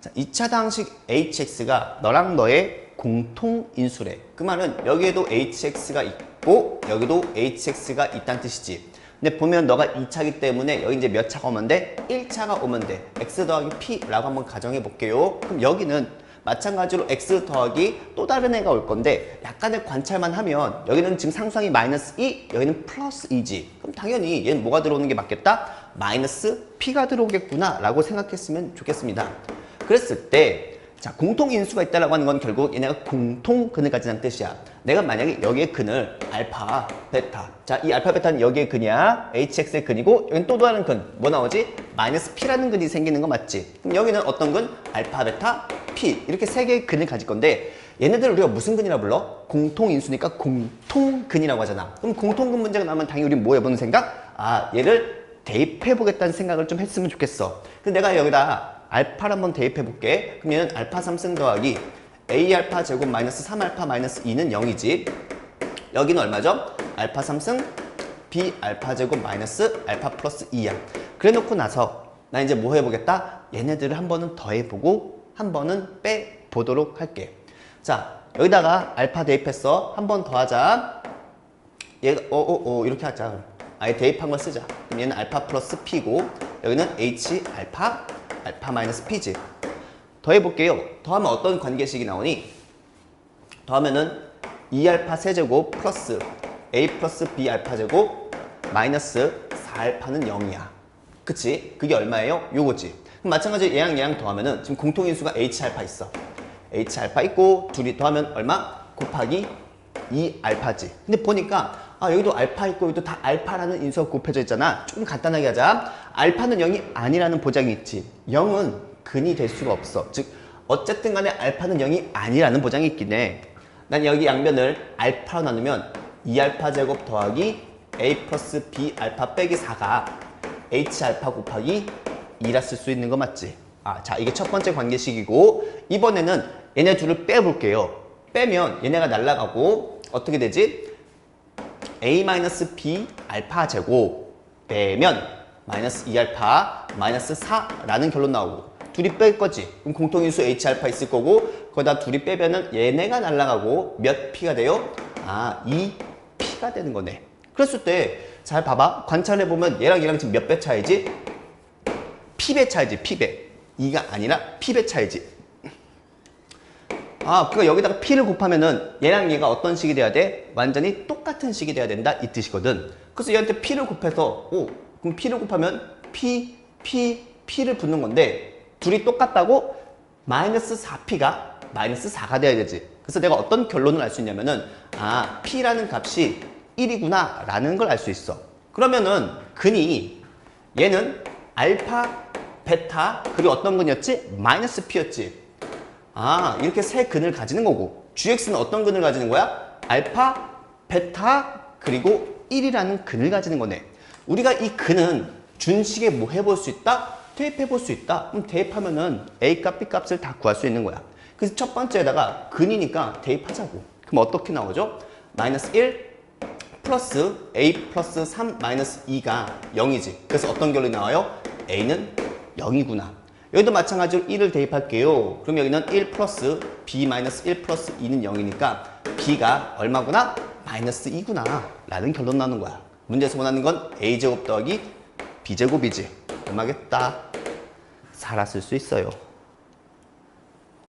자, 2차 방식 hx가 너랑 너의 공통 인수래. 그 말은 여기에도 hx가 있고 여기도 hx가 있다는 뜻이지. 근데 보면 너가 2차기 때문에 여기 이제 몇 차가 오면 돼? 1차가 오면 돼. x 더하기 p라고 한번 가정해 볼게요. 그럼 여기는 마찬가지로 x 더하기 또 다른 애가 올 건데 약간의 관찰만 하면 여기는 지금 상수항이 마이너스 2, 여기는 플러스 2지. 그럼 당연히 얘는 뭐가 들어오는 게 맞겠다? 마이너스 p가 들어오겠구나 라고 생각했으면 좋겠습니다. 그랬을 때 자, 공통 인수가 있다라고 하는 건 결국 얘네가 공통 근을 가진다는 뜻이야. 내가 만약에 여기에 근을 알파, 베타. 자, 이 알파, 베타는 여기에 근이야. hx의 근이고 여기는 또 다른 근. 뭐 나오지? 마이너스 p라는 근이 생기는 거 맞지? 그럼 여기는 어떤 근? 알파, 베타, p. 이렇게 세 개의 근을 가질 건데 얘네들 우리가 무슨 근이라 불러? 공통 인수니까 공통 근이라고 하잖아. 그럼 공통 근 문제가 나오면 당연히 우리 뭐 해보는 생각? 아, 얘를 대입해 보겠다는 생각을 좀 했으면 좋겠어. 그래서 내가 여기다 알파를 한번 대입해 볼게. 얘는 알파 3승 더하기 a 알파 제곱 마이너스 3 알파 마이너스 2는 0이지. 여기는 얼마죠? 알파 3승 b 알파 제곱 마이너스 알파 플러스 2야. 그래 놓고 나서 나 이제 뭐 해보겠다? 얘네들을 한 번은 더해보고 한 번은 빼보도록 할게. 자 여기다가 알파 대입했어. 한 번 더 하자. 얘가 어어어 이렇게 하자. 아예 대입한 걸 쓰자. 그럼 얘는 알파 플러스 p고 여기는 h 알파 알파 마이너스 p지. 더해볼게요. 더하면 어떤 관계식이 나오니? 더하면은 2알파 세제곱 플러스 a 플러스 b 알파 제곱 마이너스 4알파는 0이야. 그치? 그게 얼마예요? 요거지. 그럼 마찬가지로 얘랑 얘랑 더하면은 지금 공통인수가 h 알파 있어. h 알파 있고 둘이 더하면 얼마? 곱하기 2 알파지. 근데 보니까 아 여기도 알파 있고 여기도 다 알파라는 인수가 곱해져 있잖아. 조금 간단하게 하자. 알파는 0이 아니라는 보장이 있지. 0은 근이 될 수가 없어. 즉 어쨌든 간에 알파는 0이 아니라는 보장이 있긴 해. 난 여기 양변을 알파로 나누면 2알파 제곱 더하기 a 플러스 b 알파 빼기 4가 h 알파 곱하기 2라 쓸 수 있는 거 맞지? 아, 자 이게 첫 번째 관계식이고 이번에는 얘네 둘을 빼볼게요. 빼면 얘네가 날라가고 어떻게 되지? A-b 알파 제곱 빼면 마이너스 2알파 마이너스 4라는 결론 나오고 둘이 뺄 거지. 그럼 공통인수 h 알파 있을 거고 거기다 둘이 빼면은 얘네가 날라가고 몇 p가 돼요? 아, 2p가 되는 거네. 그랬을 때 잘 봐봐. 관찰해 보면 얘랑 얘랑 지금 몇 배 차이지? p배 차이지, p배. 2가 아니라 p배 차이지. 아, 그러니까 여기다가 p를 곱하면은 얘랑 얘가 어떤 식이 돼야 돼? 완전히 똑같은 식이 돼야 된다 이 뜻이거든. 그래서 얘한테 p를 곱해서 오, 그럼 p를 곱하면 p, p, p를 붙는 건데 둘이 똑같다고 마이너스 4p가 마이너스 4가 돼야 되지. 그래서 내가 어떤 결론을 알 수 있냐면은 아, p라는 값이 1이구나 라는 걸 알 수 있어. 그러면은 근이 얘는 알파, 베타 그리고 어떤 근이었지? 마이너스 p였지. 아 이렇게 세 근을 가지는 거고 GX는 어떤 근을 가지는 거야? 알파, 베타, 그리고 1이라는 근을 가지는 거네. 우리가 이 근은 준식에 뭐 해볼 수 있다? 대입해 볼 수 있다. 그럼 대입하면 은 A 값, B 값을 다 구할 수 있는 거야. 그래서 첫 번째에다가 근이니까 대입하자고. 그럼 어떻게 나오죠? 마이너스 1 플러스 A 플러스 3 마이너스 2가 0이지. 그래서 어떤 결론이 나와요? A는 0이구나. 여기도 마찬가지로 1을 대입할게요. 그럼 여기는 1 플러스 b 마이너스 1 플러스 2는 0이니까 b가 얼마구나? 마이너스 2구나 라는 결론 나는 거야. 문제에서 원하는 건 a제곱 더하기 b제곱이지. 얼마겠다? 살았을 수 있어요.